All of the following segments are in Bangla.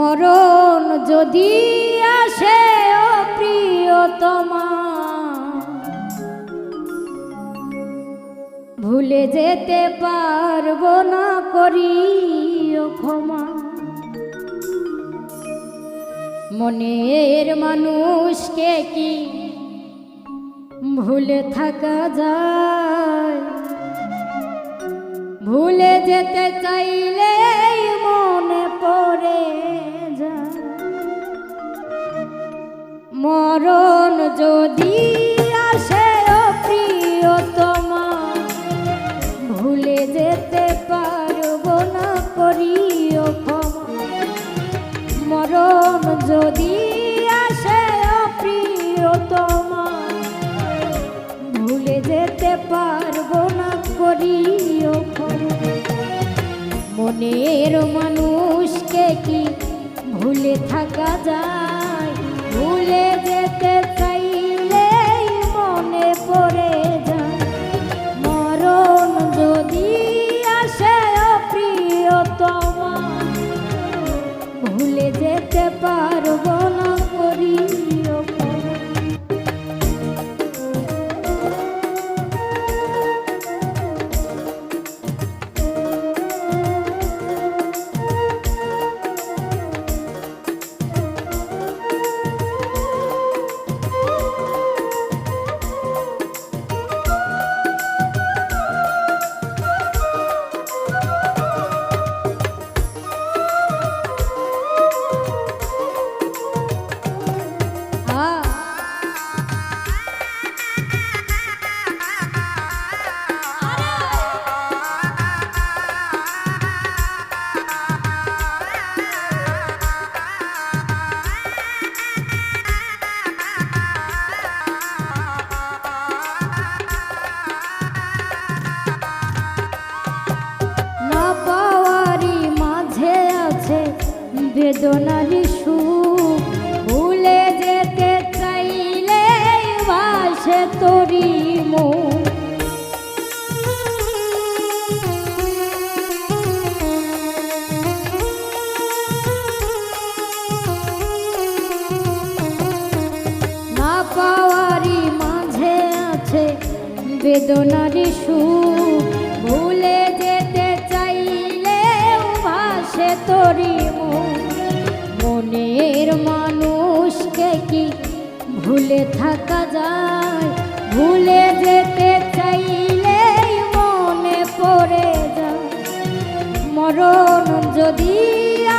মরণ যদি আসে, ও প্রিয়তমা। ভুলে যেতে পারব না করি ক্ষমা। মনের মানুষকে কি ভুলে থাকা যায়? ভুলে যেতে চাইলে মরণ যদি আসে প্রিয়তমা, ভুলে যেতে পারব না করিও ক্ষমা। মরণ যদি আসে প্রিয়তমা, ভুলে যেতে পারব না করিও ক্ষমা। মনের মানুষকে কি ভুলে থাকা যায়? বেদনারি সুখ ভুলে যেতে চাইলে বাসে তরি মুখ। না মাঝে আছে বেদনারি সুখ যায়। ভুলে মনে মরণ যদি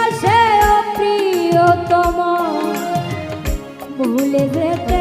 আসে প্রিয়তমা ভুলে যেতে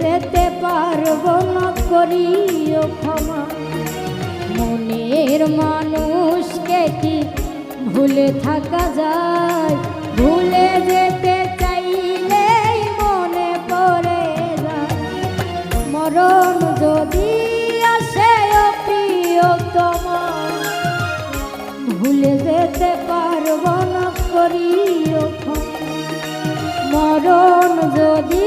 যেতে পারব না, করিও ক্ষমা। মনের মানুষকে কি ভুলে থাকা যায়? ভুলে যেতে চাইলে মনে পড়ে যায়। মরণ যদি আসে প্রিয় তোমার ভুলে যেতে পারব না, করিও ক্ষমা। মরণ যদি